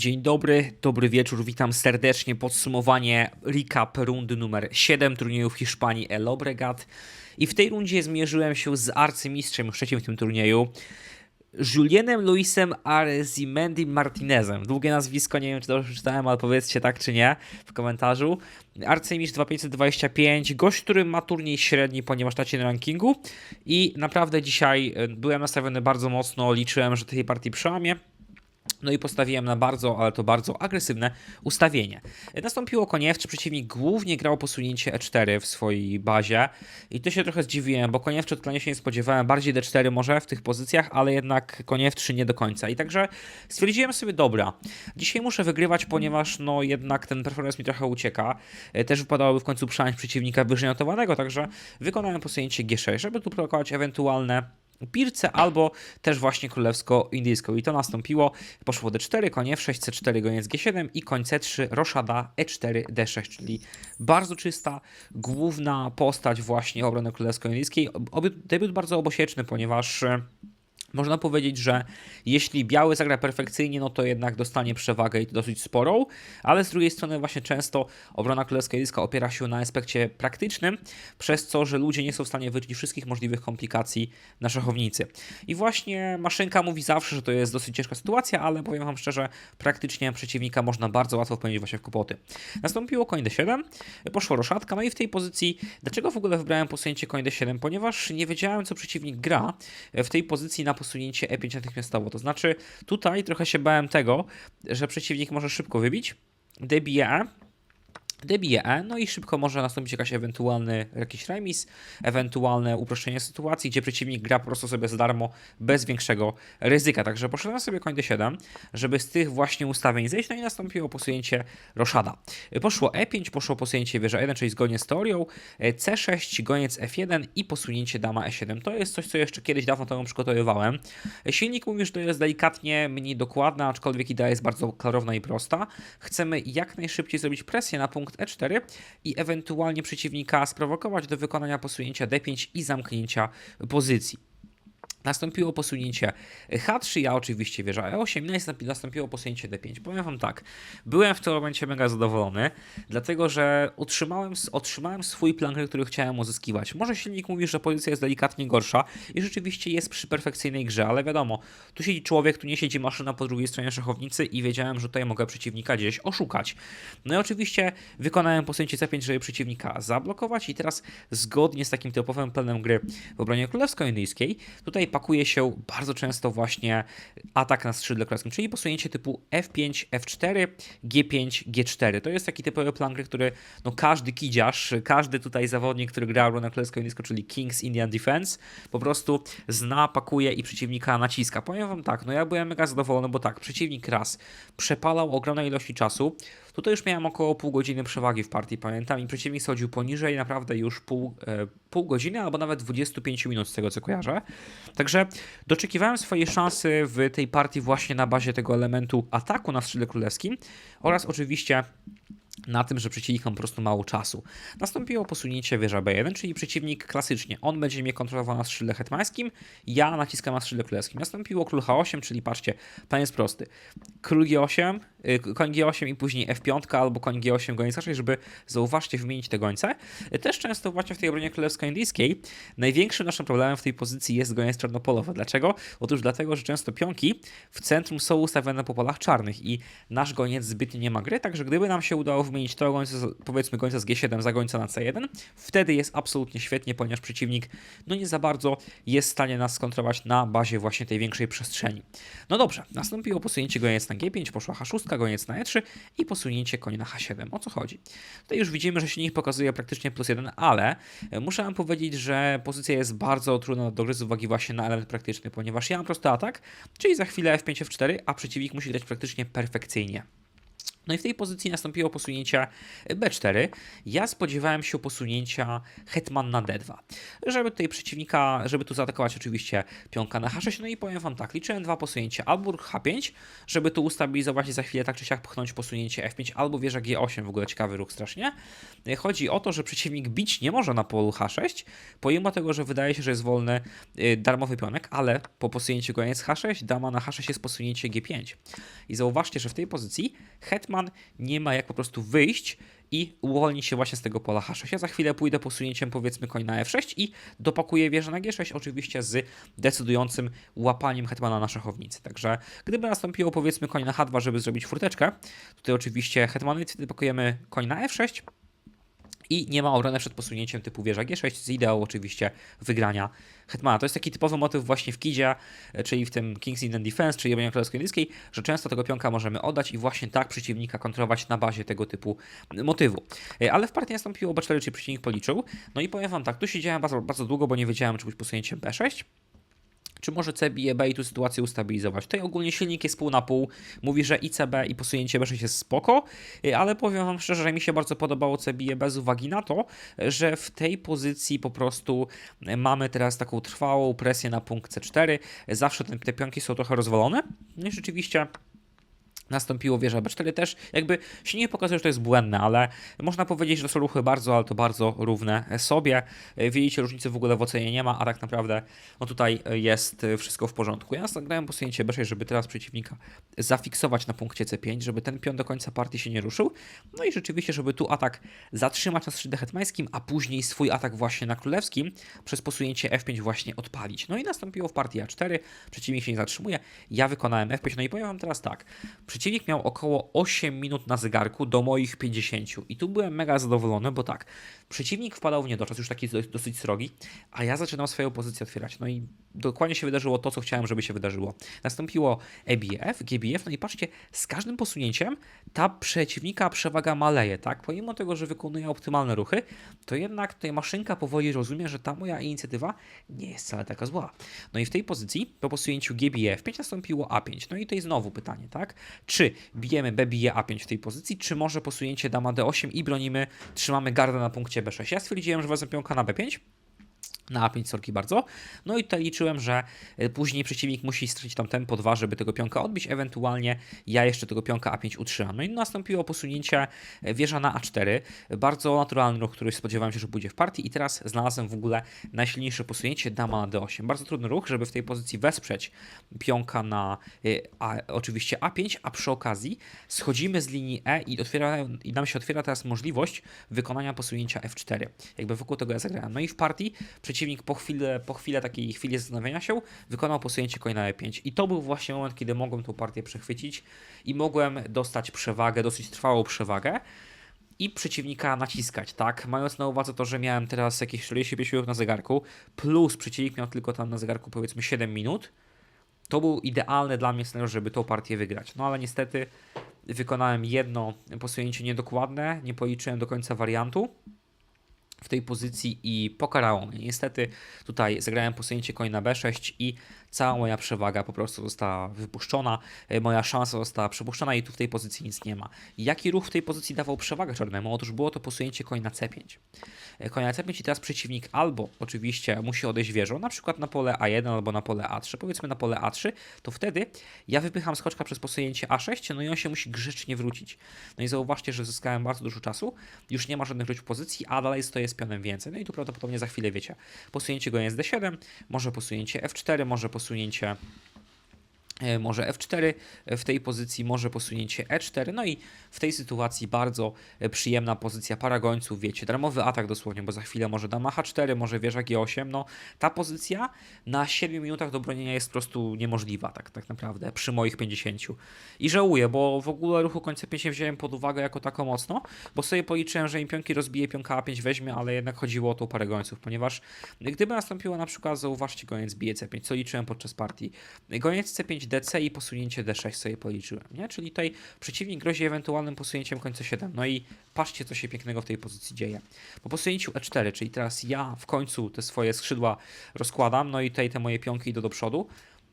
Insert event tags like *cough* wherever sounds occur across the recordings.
Dzień dobry, dobry wieczór, witam serdecznie. Podsumowanie recap rundy numer 7 turnieju w Hiszpanii El Obregat. I w tej rundzie zmierzyłem się z arcymistrzem trzecim w tym turnieju. Julienem Luisem Arzimendi Martinezem. Długie nazwisko, nie wiem czy dobrze przeczytałem, ale powiedzcie tak czy nie w komentarzu. Arcymistrz 2525, gość, który ma turniej średni, ponieważ tacie na rankingu. I naprawdę dzisiaj e, byłem nastawiony bardzo mocno, liczyłem, że tej partii przełamie. No i postawiłem na bardzo, ale to bardzo agresywne ustawienie. Nastąpiło koniewcze, przeciwnik głównie grał posunięcie E4 w swojej bazie i to się trochę zdziwiłem, bo koniewczy totalnie się nie spodziewałem, bardziej D4 może w tych pozycjach, ale jednak koniewczy nie do końca. I także stwierdziłem sobie, dobra, dzisiaj muszę wygrywać, ponieważ no jednak ten performance mi trochę ucieka. E, Też wypadałoby w końcu przejąć przeciwnika wyżej notowanego, także wykonałem posunięcie G6, żeby tu prowokować ewentualne Pirce albo też właśnie królewsko-indyjską. I to nastąpiło. Poszło D4, konie F6, C4, goniec G7 i koń C3, roszada E4, D6, czyli bardzo czysta, główna postać właśnie obrony królewsko-indyjskiej. Debiut bardzo obosieczny, ponieważ e, można powiedzieć, że jeśli biały zagra perfekcyjnie, no to jednak dostanie przewagę i dosyć sporą, ale z drugiej strony właśnie często obrona królewska indyjska opiera się na aspekcie praktycznym, przez co, że ludzie nie są w stanie wyczuć wszystkich możliwych komplikacji na szachownicy. I właśnie maszynka mówi zawsze, że to jest dosyć ciężka sytuacja, ale powiem wam szczerze, praktycznie przeciwnika można bardzo łatwo wpędzić właśnie w kłopoty. Nastąpiło koń D7, poszło roszatka, no i w tej pozycji, dlaczego w ogóle wybrałem posunięcie koń D7? Ponieważ nie wiedziałem, co przeciwnik gra w tej pozycji na posunięcie E5 natychmiastowo. To znaczy, tutaj trochę się bałem tego, że przeciwnik może szybko wybić, debije debije E, no i szybko może nastąpić jakaś ewentualny jakiś remis, ewentualne uproszczenie sytuacji, gdzie przeciwnik gra po prostu sobie za darmo, bez większego ryzyka. Także poszedłem sobie koń D7, żeby z tych właśnie ustawień zejść, no i nastąpiło posunięcie roszada. Poszło E5, poszło posunięcie wieża 1, czyli zgodnie z teorią, e, C6, goniec F1 i posunięcie dama E7. To jest coś, co jeszcze kiedyś dawno temu przygotowywałem. Silnik mówi, że to jest delikatnie mniej dokładna, aczkolwiek idea jest bardzo klarowna i prosta. Chcemy jak najszybciej zrobić presję na punkt E4 i ewentualnie przeciwnika sprowokować do wykonania posunięcia D5 i zamknięcia pozycji. Nastąpiło posunięcie H3, ja oczywiście wieża E8, no nastąpiło posunięcie D5. Powiem wam tak, byłem w tym momencie mega zadowolony, dlatego że utrzymałem, s- otrzymałem swój plan który chciałem uzyskiwać. Może silnik mówi, że pozycja jest delikatnie gorsza i rzeczywiście jest przy perfekcyjnej grze, ale wiadomo, tu siedzi człowiek, tu nie siedzi maszyna po drugiej stronie szachownicy i wiedziałem, że tutaj mogę przeciwnika gdzieś oszukać. No i oczywiście wykonałem posunięcie C5, żeby przeciwnika zablokować i teraz zgodnie z takim typowym planem gry w obronie królewsko-indyjskiej, tutaj pakuje się bardzo często właśnie atak na skrzydle królewskim, czyli posunięcie typu F5, F4, G5, G4. To jest taki typowy plan gry, który no każdy kidziarz, każdy tutaj zawodnik, który gra obronę królewsko-indyjską, czyli Kings Indian Defense, po prostu zna, pakuje i przeciwnika naciska. Powiem wam tak, no ja byłem mega zadowolony, bo tak, przeciwnik raz przepalał ogromne ilości czasu, Tutaj już miałem około pół godziny przewagi w partii, pamiętam, i przeciwnik schodził poniżej naprawdę już pół, e, pół godziny albo nawet 25 minut z tego co kojarzę. Także doczekiwałem swojej szansy w tej partii właśnie na bazie tego elementu ataku na skrzydle królewskim oraz oczywiście na tym, że przeciwnik ma po prostu mało czasu. Nastąpiło posunięcie wieża B1, czyli przeciwnik klasycznie. On będzie mnie kontrolował na skrzydle hetmańskim, ja naciskam na skrzydle królewskim. Nastąpiło król H8, czyli patrzcie, plan jest prosty. Król G8, y, koń G8 i później F5 albo koń G8, goniec H6, żeby zauważcie, wymienić te gońce. Y, Też często właśnie w tej obronie królewsko-indyjskiej największym naszym problemem w tej pozycji jest goniec czarnopolowy. Dlaczego? Otóż dlatego, że często pionki w centrum są ustawione po polach czarnych i nasz goniec zbytnio nie ma gry, także gdyby nam się udało wymienić to powiedzmy gońca z G7 za gońca na C1, wtedy jest absolutnie świetnie, ponieważ przeciwnik no nie za bardzo jest w stanie nas skontrować na bazie właśnie tej większej przestrzeni. No dobrze, nastąpiło posunięcie goniec na G5, poszła H6, goniec na E3 i posunięcie koń na H7. O co chodzi? Tutaj już widzimy, że silnik pokazuje praktycznie plus jeden, ale e, muszę wam powiedzieć, że pozycja jest bardzo trudna do gry z uwagi właśnie na element praktyczny, ponieważ ja mam prosty atak, czyli za chwilę F5, F4, a przeciwnik musi grać praktycznie perfekcyjnie. No i w tej pozycji nastąpiło posunięcie B4. Ja spodziewałem się posunięcia hetman na D2. Żeby tutaj przeciwnika, żeby tu zaatakować oczywiście pionka na H6. No i powiem wam tak, liczyłem dwa posunięcia. Albo ruch H5, żeby tu ustabilizować i za chwilę tak czy siak pchnąć posunięcie F5, albo wieża G8, w ogóle ciekawy ruch strasznie. Chodzi o to, że przeciwnik bić nie może na polu H6, pomimo tego, że wydaje się, że jest wolny y, darmowy pionek, ale po posunięciu goniec H6, dama na H6 jest posunięcie G5. I zauważcie, że w tej pozycji hetman nie ma jak po prostu wyjść i uwolnić się właśnie z tego pola H6. Ja za chwilę pójdę posunięciem powiedzmy koń na F6 i dopakuję wieżę na G6, oczywiście z decydującym łapaniem hetmana na szachownicy. Także gdyby nastąpiło powiedzmy koń na H2, żeby zrobić furteczkę, tutaj oczywiście hetmany, pakujemy koń na F6, i nie ma obrony przed posunięciem typu wieża G6 z ideą oczywiście wygrania hetmana. To jest taki typowy motyw właśnie w kidzie, czyli w tym King's Indian Defense, czyli obronie królewskiej indyjskiej, że często tego pionka możemy oddać i właśnie tak przeciwnika kontrolować na bazie tego typu motywu. Ale w partii nastąpiło B4, czyli przeciwnik policzył. No i powiem wam tak, tu siedziałem bardzo, bardzo długo, bo nie wiedziałem, czy być posunięciem B6 czy może C bije B i tu sytuację ustabilizować. Tutaj ogólnie silnik jest pół na pół, mówi, że i i posunięcie B6 jest spoko, ale powiem wam szczerze, że mi się bardzo podobało C bije B z uwagi na to, że w tej pozycji po prostu mamy teraz taką trwałą presję na punkt C4, zawsze te, te pionki są trochę rozwalone, no i rzeczywiście nastąpiło wieża B4 też jakby się nie pokazuje, że to jest błędne, ale można powiedzieć, że to są ruchy bardzo, ale to bardzo równe sobie. Widzicie, różnicy w ogóle w ocenie nie ma, a tak naprawdę no tutaj jest wszystko w porządku. Ja zagrałem posunięcie B6, żeby teraz przeciwnika zafiksować na punkcie C5, żeby ten pion do końca partii się nie ruszył. No i rzeczywiście, żeby tu atak zatrzymać na skrzydle hetmańskim, a później swój atak właśnie na królewskim przez posunięcie F5 właśnie odpalić. No i nastąpiło w partii A4, przeciwnik się nie zatrzymuje, ja wykonałem F5, no i powiem wam teraz tak, Przeciwnik miał około 8 minut na zegarku do moich 50 i tu byłem mega zadowolony, bo tak, przeciwnik wpadał w niedoczas, już taki dosyć srogi, a ja zaczynam swoją pozycję otwierać. No i dokładnie się wydarzyło to, co chciałem, żeby się wydarzyło. Nastąpiło EBF, GBF, no i patrzcie, z każdym posunięciem ta przeciwnika przewaga maleje, tak? Pomimo tego, że wykonuje optymalne ruchy, to jednak tutaj maszynka powoli rozumie, że ta moja inicjatywa nie jest wcale taka zła. No i w tej pozycji, po posunięciu GBF 5 nastąpiło A5. No i tutaj znowu pytanie, tak? Czy bijemy B bije A5 w tej pozycji, czy może posunięcie dama D8 i bronimy, trzymamy gardę na punkcie B6. Ja stwierdziłem, że wezmę pionka na B5, na A5 sorki bardzo. No i tutaj liczyłem, że e, później przeciwnik musi stracić tam tempo 2, żeby tego pionka odbić, ewentualnie ja jeszcze tego pionka A5 utrzymam. No i nastąpiło posunięcie e, wieża na A4, bardzo naturalny ruch, który spodziewałem się, że pójdzie w partii i teraz znalazłem w ogóle najsilniejsze posunięcie dama na D8. Bardzo trudny ruch, żeby w tej pozycji wesprzeć pionka na e, a, oczywiście A5, a przy okazji schodzimy z linii E i, otwiera, i nam się otwiera teraz możliwość wykonania posunięcia F4. Jakby wokół tego ja zagrałem. No i w partii przeciwnik przeciwnik po, chwilę, po chwilę takiej chwili zastanowienia się wykonał posunięcie konia na e5. I to był właśnie moment, kiedy mogłem tą partię przechwycić i mogłem dostać przewagę, dosyć trwałą przewagę i przeciwnika naciskać, tak? Mając na uwadze to, że miałem teraz jakieś 45 minut na zegarku, plus przeciwnik miał tylko tam na zegarku powiedzmy 7 minut, to był idealny dla mnie scenariusz, żeby tą partię wygrać. No ale niestety wykonałem jedno posunięcie niedokładne, nie policzyłem do końca wariantu w tej pozycji i pokarało mnie. Niestety tutaj zagrałem posunięcie koń na b6 i cała moja przewaga po prostu została wypuszczona, e, moja szansa została przepuszczona i tu w tej pozycji nic nie ma. Jaki ruch w tej pozycji dawał przewagę czarnemu? Otóż było to posunięcie koń na c5. E, koń na c5 i teraz przeciwnik albo oczywiście musi odejść wieżą, na przykład na pole a1 albo na pole a3, powiedzmy na pole a3, to wtedy ja wypycham skoczka przez posunięcie a6, no i on się musi grzecznie wrócić. No i zauważcie, że zyskałem bardzo dużo czasu, już nie ma żadnych ruch w pozycji, a dalej stoję z pionem więcej. No i tu prawdopodobnie za chwilę wiecie, posunięcie go jest d7, może posunięcie f4, może posunięcie może F4 w tej pozycji, może posunięcie E4, no i w tej sytuacji bardzo e, przyjemna pozycja paragońców, wiecie, darmowy atak dosłownie, bo za chwilę może dama H4, może wieża G8, no ta pozycja na 7 minutach do bronienia jest po prostu niemożliwa, tak, tak naprawdę, przy moich 50. I żałuję, bo w ogóle ruchu końca 5 wziąłem pod uwagę jako tako mocno, bo sobie policzyłem, że im pionki rozbije, pionka A5 weźmie, ale jednak chodziło o tą parę gońców, ponieważ gdyby nastąpiło na przykład, zauważcie, goniec bije C5, co liczyłem podczas partii, goniec C5 DC i posunięcie D6 sobie policzyłem, nie? Czyli tutaj przeciwnik grozi ewentualnym posunięciem końca 7. No i patrzcie, co się pięknego w tej pozycji dzieje. Po posunięciu E4, czyli teraz ja w końcu te swoje skrzydła rozkładam, no i tutaj te moje pionki idą do przodu.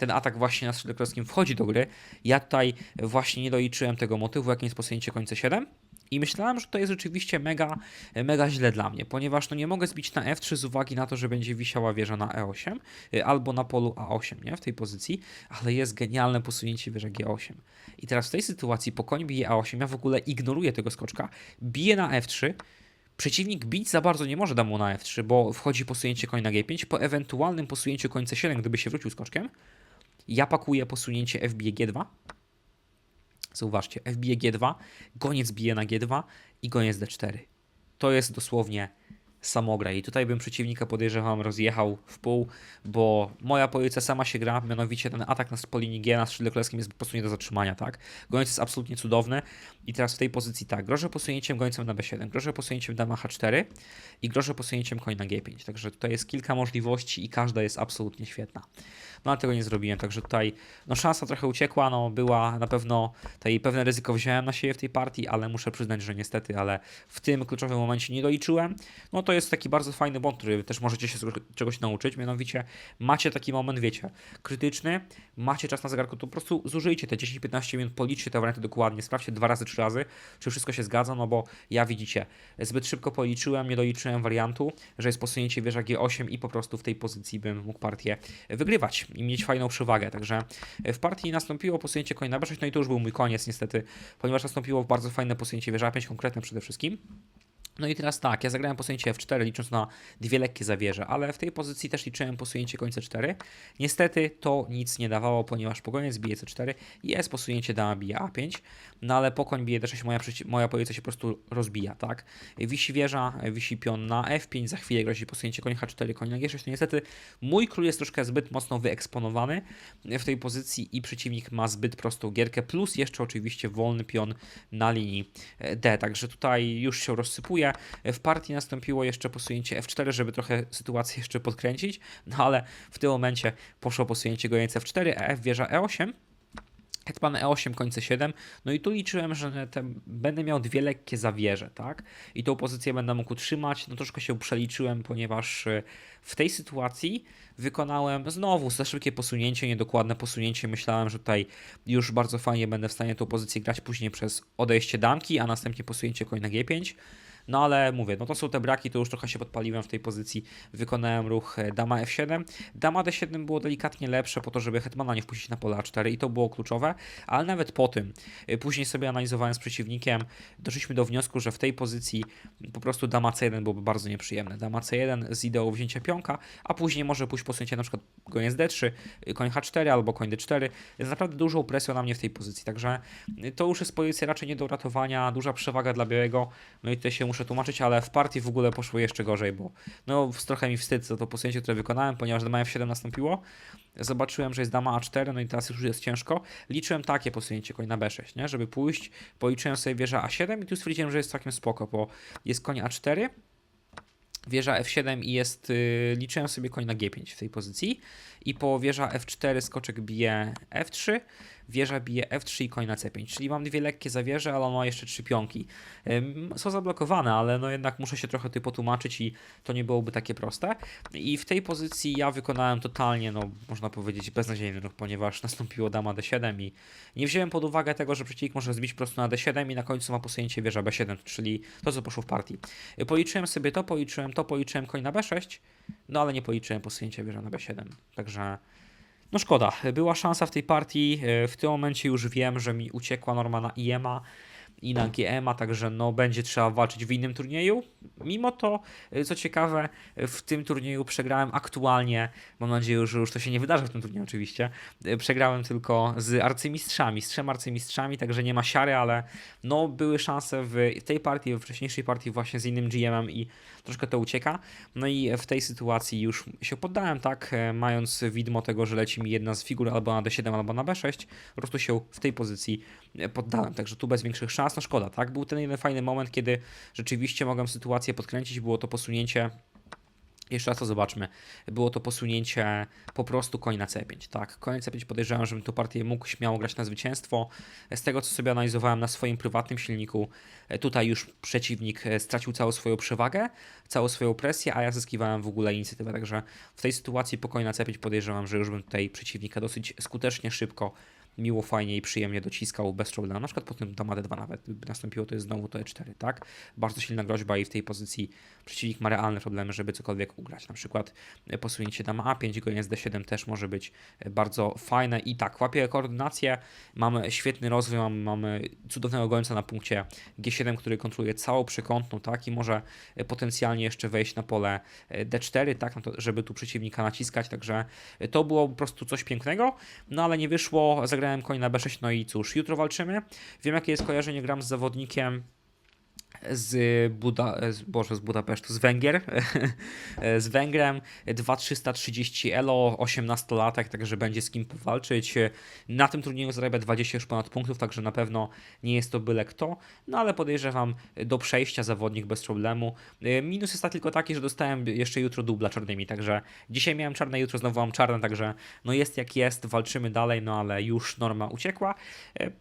Ten atak właśnie na skrzydle wchodzi do gry. Ja tutaj właśnie nie doliczyłem tego motywu, jakim jest posunięcie końca 7. I myślałem, że to jest rzeczywiście mega, mega źle dla mnie, ponieważ no nie mogę zbić na F3 z uwagi na to, że będzie wisiała wieża na E8 y, albo na polu A8, nie? W tej pozycji, ale jest genialne posunięcie wieża G8. I teraz w tej sytuacji po koń bije A8, ja w ogóle ignoruję tego skoczka, biję na F3, Przeciwnik bić za bardzo nie może damu na F3, bo wchodzi posunięcie koń na G5. Po ewentualnym posunięciu koń C7, gdyby się wrócił skoczkiem, ja pakuję posunięcie F bije G2. Zauważcie, F bije G2, goniec bije na G2 i goniec D4. To jest dosłownie samograj. I tutaj bym przeciwnika podejrzewam rozjechał w pół, bo moja pozycja sama się gra, mianowicie ten atak na po linii G na skrzydle królewskim jest po prostu nie do zatrzymania, tak? Goniec jest absolutnie cudowny i teraz w tej pozycji tak, grożę posunięciem gońcem na B7, grożę posunięciem dama H4 i grożę posunięciem koń na G5, także tutaj jest kilka możliwości i każda jest absolutnie świetna. No ale tego nie zrobiłem, także tutaj no szansa trochę uciekła, no była na pewno, tutaj pewne ryzyko wziąłem na siebie w tej partii, ale muszę przyznać, że niestety, ale w tym kluczowym momencie nie doliczyłem. No to jest taki bardzo fajny błąd, który też możecie się czegoś nauczyć, mianowicie macie taki moment, wiecie, krytyczny, macie czas na zegarku, to po prostu zużyjcie te 10-15 minut, policzcie te warianty dokładnie, sprawdźcie dwa razy, trzy razy, czy wszystko się zgadza, no bo ja widzicie, zbyt szybko policzyłem, nie doliczyłem wariantu, że jest posunięcie wieża G8 i po prostu w tej pozycji bym mógł partię wygrywać i mieć fajną przewagę. Także w partii nastąpiło posunięcie konia na B6, no i to już był mój koniec niestety, ponieważ nastąpiło bardzo fajne posunięcie wieża 5 konkretne przede wszystkim. No i teraz tak, ja zagrałem posunięcie F4 licząc na dwie lekkie zawieże, ale w tej pozycji też liczyłem posunięcie końca 4. Niestety to nic nie dawało, ponieważ po koniec bije C4 jest posunięcie dama bije A5, no ale po koń bije D6 moja, moja pozycja się po prostu rozbija, tak? Wisi wieża, wisi pion na F5, za chwilę grozi posunięcie koń H4, koń na G6, no niestety mój król jest troszkę zbyt mocno wyeksponowany w tej pozycji i przeciwnik ma zbyt prostą gierkę, plus jeszcze oczywiście wolny pion na linii D, także tutaj już się rozsypuje, w partii nastąpiło jeszcze posunięcie F4, żeby trochę sytuację jeszcze podkręcić, no ale w tym momencie poszło posunięcie gojeńca F4, EF wieża E8. Hetman E8, końce 7. No i tu liczyłem, że te, będę miał dwie lekkie zawieże, tak? I tą pozycję będę mógł utrzymać. No troszkę się przeliczyłem, ponieważ e, w tej sytuacji wykonałem znowu za szybkie posunięcie, niedokładne posunięcie. Myślałem, że tutaj już bardzo fajnie będę w stanie tą pozycję grać później przez odejście damki, a następnie posunięcie koń na G5. No ale mówię, no to są te braki, to już trochę się podpaliłem w tej pozycji, wykonałem ruch dama F7. Dama D7 było delikatnie lepsze po to, żeby hetmana nie wpuścić na pole A4 i to było kluczowe, ale nawet po tym, e, później sobie analizowałem z przeciwnikiem, doszliśmy do wniosku, że w tej pozycji po prostu dama C1 byłoby bardzo nieprzyjemne. Dama C1 z ideą wzięcia pionka, a później może pójść posunięcie na przykład koniec D3, e, koń H4 albo koń D4. Jest naprawdę dużą presją na mnie w tej pozycji, także to już jest pozycja raczej nie do uratowania, duża przewaga dla białego, no i tutaj się muszę tłumaczyć, ale w partii w ogóle poszło jeszcze gorzej, bo no trochę mi wstyd za to posunięcie, które wykonałem, ponieważ dama F7 nastąpiło. Zobaczyłem, że jest dama A4, no i teraz już jest ciężko. Liczyłem takie posunięcie koń na B6, nie? żeby pójść. Policzyłem sobie wieża A7 i tu stwierdziłem, że jest całkiem spoko, bo jest koń A4, wieża F7 i jest, yy, liczyłem sobie koń na G5 w tej pozycji i po wieża F4 skoczek bije F3, wieża bije F3 i koń na C5, czyli mam dwie lekkie zawieże, ale on ma jeszcze trzy pionki. Są zablokowane, ale no jednak muszę się trochę tutaj potłumaczyć i to nie byłoby takie proste. I w tej pozycji ja wykonałem totalnie, no można powiedzieć, beznadziejny ruch, ponieważ *laughs* nastąpiło dama D7 i nie wziąłem pod uwagę tego, że przeciwnik może zbić prosto na D7 i na końcu ma posunięcie wieża B7, czyli to, co poszło w partii. Policzyłem sobie to, policzyłem to, policzyłem koń na B6, no ale nie policzyłem posunięcia wieża na B7, także... No szkoda, była szansa w tej partii. E, w tym momencie już wiem, że mi uciekła norma na IEMA i na GMA, także no będzie trzeba walczyć w innym turnieju. Mimo to, e, co ciekawe, w tym turnieju przegrałem aktualnie, mam nadzieję, że już to się nie wydarzy w tym turnieju oczywiście, e, przegrałem tylko z arcymistrzami, z trzema arcymistrzami, także nie ma siary, ale no były szanse w tej partii, w wcześniejszej partii właśnie z innym GM-em i troszkę to ucieka. No i w tej sytuacji już się poddałem, tak, e, mając widmo tego, że leci mi jedna z figur albo na D7, albo na B6, po prostu się w tej pozycji poddałem, także tu bez większych szans, no szkoda, tak, był ten jeden fajny moment, kiedy rzeczywiście mogłem sytuację podkręcić, było to posunięcie Jeszcze raz to zobaczmy. Było to posunięcie po prostu koń na C5. Tak, koń na C5 podejrzewam, żebym tą partię mógł śmiało grać na zwycięstwo. Z tego, co sobie analizowałem na swoim prywatnym silniku, e, tutaj już przeciwnik e, stracił całą swoją przewagę, całą swoją presję, a ja zyskiwałem w ogóle inicjatywę. Także w tej sytuacji po koń na C5 podejrzewam, że już bym tutaj przeciwnika dosyć skutecznie, szybko miło, fajnie i przyjemnie dociskał bez problemu. Na przykład po tym dama D2 nawet gdyby nastąpiło, to jest znowu to E4, tak? Bardzo silna groźba i w tej pozycji przeciwnik ma realne problemy, żeby cokolwiek ugrać. Na przykład e, posunięcie dama A5, goniec D7 też może być e, bardzo fajne i tak, łapie koordynację, mamy świetny rozwój, mamy, mamy cudownego gońca na punkcie G7, który kontroluje całą przekątną, tak? I może e, potencjalnie jeszcze wejść na pole e, D4, tak? No to, żeby tu przeciwnika naciskać, także to było po prostu coś pięknego, no ale nie wyszło, zagrałem koń na B6, no i cóż, jutro walczymy. Wiem jakie jest kojarzenie, gram z zawodnikiem z, Buda, z, Boże, z Budapesztu, z Węgier, *laughs* z Węgrem, 2330 elo, 18 latek, także będzie z kim powalczyć. Na tym turnieju zarabia 20 już ponad punktów, także na pewno nie jest to byle kto, no ale podejrzewam do przejścia zawodnik bez problemu. Minus jest tylko taki, że dostałem jeszcze jutro dubla czarnymi, także dzisiaj miałem czarne, jutro znowu mam czarne, także no jest jak jest, walczymy dalej, no ale już norma uciekła.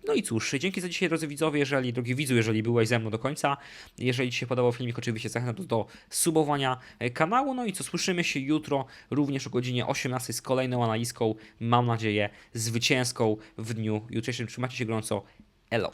No i cóż, dzięki za dzisiaj drodzy widzowie, jeżeli, drogi widzu, jeżeli byłeś ze mną do końca, jeżeli Ci się podobał filmik, oczywiście zachęcam do, do subowania e, kanału. No i co, słyszymy się jutro również o godzinie 18 z kolejną analizką, mam nadzieję, zwycięską w dniu jutrzejszym. Trzymajcie się gorąco. Elo.